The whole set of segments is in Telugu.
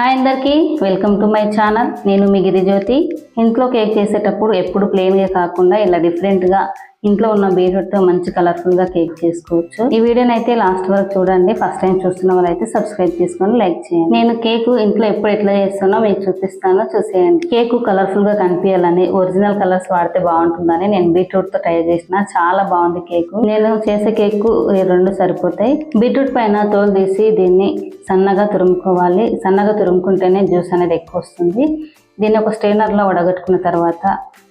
హాయ్ అందరికీ వెల్కమ్ టు మై ఛానల్. నేను మీ గిరిజ్యోతి. ఇంట్లో కేక్ చేసేటప్పుడు ఎప్పుడు ప్లెయిన్గా కాకుండా ఇలా డిఫరెంట్గా ఇంట్లో ఉన్న బీట్రూట్తో మంచి కలర్ఫుల్గా కేక్ చేసుకోవచ్చు. ఈ వీడియోని అయితే లాస్ట్ వరకు చూడండి. ఫస్ట్ టైం చూస్తున్న వాళ్ళైతే సబ్స్క్రైబ్ చేసుకొని లైక్ చేయండి. నేను కేక్ ఇంట్లో ఎప్పుడు ఎట్లా చేస్తానో మీకు చూపిస్తాను. చూసేయండి. కేక్ కలర్ఫుల్గా కనిపించాలని ఒరిజినల్ కలర్స్ వాడితే బాగుంటుందని నేను బీట్రూట్తో ట్రై చేసిన. చాలా బాగుంది కేక్ నేను చేసే కేక్ రెండు సరిపోతాయి. బీట్రూట్ పైన తోలు తీసి దీన్ని సన్నగా తురుముకోవాలి. సన్నగా తురుముకుంటేనే జ్యూస్ అనేది ఎక్కువ వస్తుంది. దీన్ని ఒక స్ట్రైనర్లో వడగట్టుకున్న తర్వాత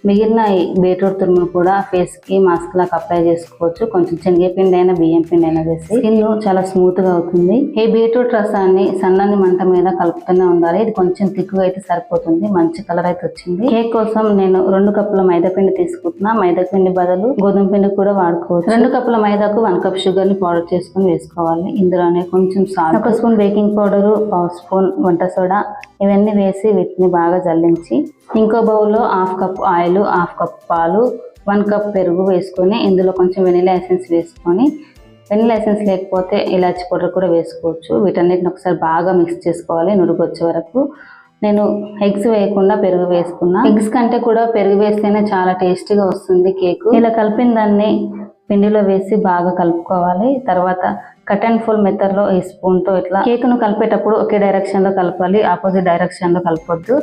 మిగిలిన బీట్రూట్ తురుమును కూడా ఫేస్కి మాస్క్ లాగా అప్లై చేసుకోవచ్చు. కొంచెం శనగపిండి అయినా బియ్యం పిండి అయినా వేసి స్కిన్ చాలా స్మూత్గా అవుతుంది. ఈ బీట్రూట్ రసాన్ని సన్నని మంట మీద కలుపుతూనే ఉండాలి. ఇది కొంచెం తిక్కుగా అయితే సరిపోతుంది. మంచి కలర్ అయితే వచ్చింది. కేక్ కోసం నేను రెండు కప్పుల మైదా పిండి తీసుకుంటున్నా. మైదా పిండి బదులు గోధుమ పిండి కూడా వాడుకోవచ్చు. రెండు కప్పుల మైదాకు వన్ కప్ షుగర్ని పౌడర్ చేసుకొని వేసుకోవాలి. ఇందులోనే కొంచెం సాల్ట్ ఒక స్పూన్ బేకింగ్ పౌడర్ పావు స్పూన్ వంట సోడా ఇవన్నీ వేసి వీటిని బాగా జల్లించి ఇంకో బౌల్లో half cup oil half cup పాలు వన్ కప్ పెరుగు వేసుకొని ఇందులో కొంచెం వెనిలా ఎసెన్స్ వేసుకొని వెనిలా ఎసెన్స్ లేకపోతే ఇలాచి పౌడర్ కూడా వేసుకోవచ్చు. వీటన్నిటిని ఒకసారి బాగా మిక్స్ చేసుకోవాలి నురుగు వచ్చే వరకు. నేను ఎగ్స్ వేయకుండా పెరుగు వేసుకున్నా. ఎగ్స్ కంటే కూడా పెరుగు వేస్తేనే చాలా టేస్టీగా వస్తుంది కేక్. ఇలా కలిపిన దాన్ని పిండిలో వేసి బాగా కలుపుకోవాలి. తర్వాత కట్ అండ్ ఫుల్ మెథడ్లో ఈ స్పూన్తో ఇట్లా కేక్ను కలిపేటప్పుడు ఒకే డైరెక్షన్లో కలపాలి ఆపోజిట్ డైరెక్షన్లో కలపొద్దు.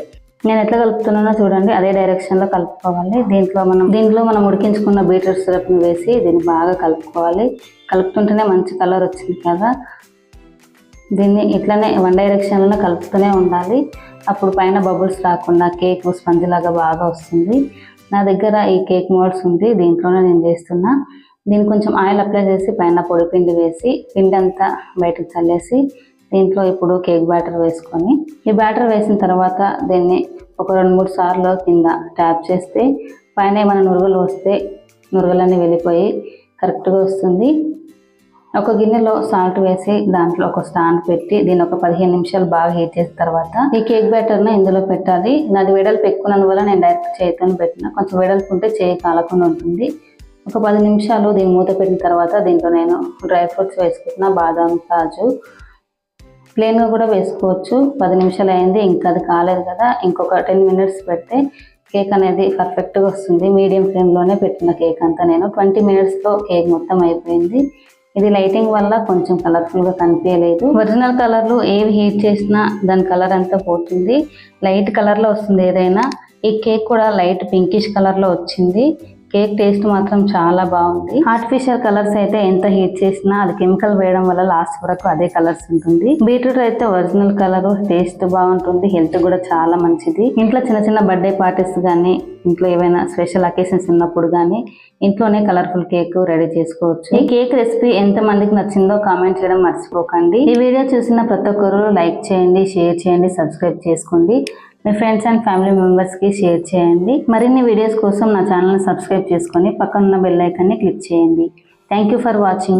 నేను ఎట్లా కలుపుతున్నానో చూడండి అదే డైరెక్షన్లో కలుపుకోవాలి. దీంట్లో మనం దీంట్లో మనం ఉడికించుకున్న బీట్రూట్ సిరప్ని వేసి దీన్ని బాగా కలుపుకోవాలి. కలుపుతుంటేనే మంచి కలర్ వచ్చింది కదా. దీన్ని ఇట్లనే వన్ డైరెక్షన్లో కలుపుతూనే ఉండాలి. అప్పుడు పైన బబుల్స్ రాకుండా కేక్ స్పంజ్ లాగా బాగా వస్తుంది. నా దగ్గర ఈ కేక్ మోల్డ్స్ ఉంది దీంట్లోనే నేను చేస్తున్నా. దీన్ని కొంచెం ఆయిల్ అప్లై చేసి పైన పొడి పిండి వేసి పిండి అంతా బయటకు చల్లేసి దీంట్లో ఇప్పుడు కేక్ బ్యాటర్ వేసుకొని ఈ బ్యాటర్ వేసిన తర్వాత దీన్ని ఒక రెండు మూడు సార్లు కింద ట్యాప్ చేస్తే పైన ఏమైనా నురుగులు వస్తే నురుగులన్నీ వెళ్ళిపోయి కరెక్ట్గా వస్తుంది. ఒక గిన్నెలో సాల్ట్ వేసి దాంట్లో ఒక స్టాండ్ పెట్టి దీని ఒక పదిహేను నిమిషాలు బాగా హీట్ చేసిన తర్వాత ఈ కేక్ బ్యాటర్ని ఇందులో పెట్టాలి. నాది వెడల్పు ఎక్కువ వల్ల నేను డైరెక్ట్ చేతితో పెట్టిన. కొంచెం వెడల్పు ఉంటే చేయి కాలకుండా ఉంటుంది. ఒక పది నిమిషాలు దీన్ని మూత పెట్టిన తర్వాత దీంట్లో నేను డ్రై ఫ్రూట్స్ వేసుకుంటున్నా బాదాం కాజు. ప్లెయిన్గా కూడా వేసుకోవచ్చు. పది నిమిషాలు అయింది ఇంకా అది కాలేదు కదా. ఇంకొక టెన్ మినిట్స్ పెడితే కేక్ అనేది పర్ఫెక్ట్గా వస్తుంది. మీడియం ఫ్లేమ్లోనే పెట్టిన కేక్ అంతా నేను. ట్వంటీ మినిట్స్లో కేక్ మొత్తం అయిపోయింది. ఇది లైటింగ్ వల్ల కొంచెం కలర్ఫుల్గా కనిపించలేదు. ఒరిజినల్ కలర్లు ఏవి హీట్ చేసినా దాని కలర్ అంతా పోతుంది. లైట్ కలర్లో వస్తుంది ఏదైనా. ఈ కేక్ కూడా లైట్ పింకిష్ కలర్లో వచ్చింది. కేక్ టేస్ట్ మాత్రం చాలా బాగుంది. ఆర్టిఫిషియల్ కలర్స్ అయితే ఎంత హీట్ చేసినా అది కెమికల్ వేయడం వల్ల లాస్ట్ వరకు అదే కలర్స్ ఉంటుంది. బీట్రూట్ అయితే ఒరిజినల్ కలర్ టేస్ట్ బాగుంటుంది హెల్త్ కూడా చాలా మంచిది. ఇంట్లో చిన్న చిన్న బర్త్డే పార్టీస్ కానీ ఇంట్లో ఏవైనా స్పెషల్ అకేషన్స్ ఉన్నప్పుడు కానీ ఇంట్లోనే కలర్ఫుల్ కేక్ రెడీ చేసుకోవచ్చు. ఈ కేక్ రెసిపీ ఎంత మందికి నచ్చిందో కామెంట్ చేయడం మర్చిపోకండి. ఈ వీడియో చూసిన ప్రతి ఒక్కరు లైక్ చేయండి షేర్ చేయండి సబ్స్క్రైబ్ చేసుకోండి. మీ ఫ్రెండ్స్ అండ్ ఫ్యామిలీ మెంబర్స్కి షేర్ చేయండి. మరిన్ని వీడియోస్ కోసం నా ఛానల్ని సబ్స్క్రైబ్ చేసుకొని పక్కన ఉన్న బెల్ ఐకాన్ని క్లిక్ చేయండి. Thank you for watching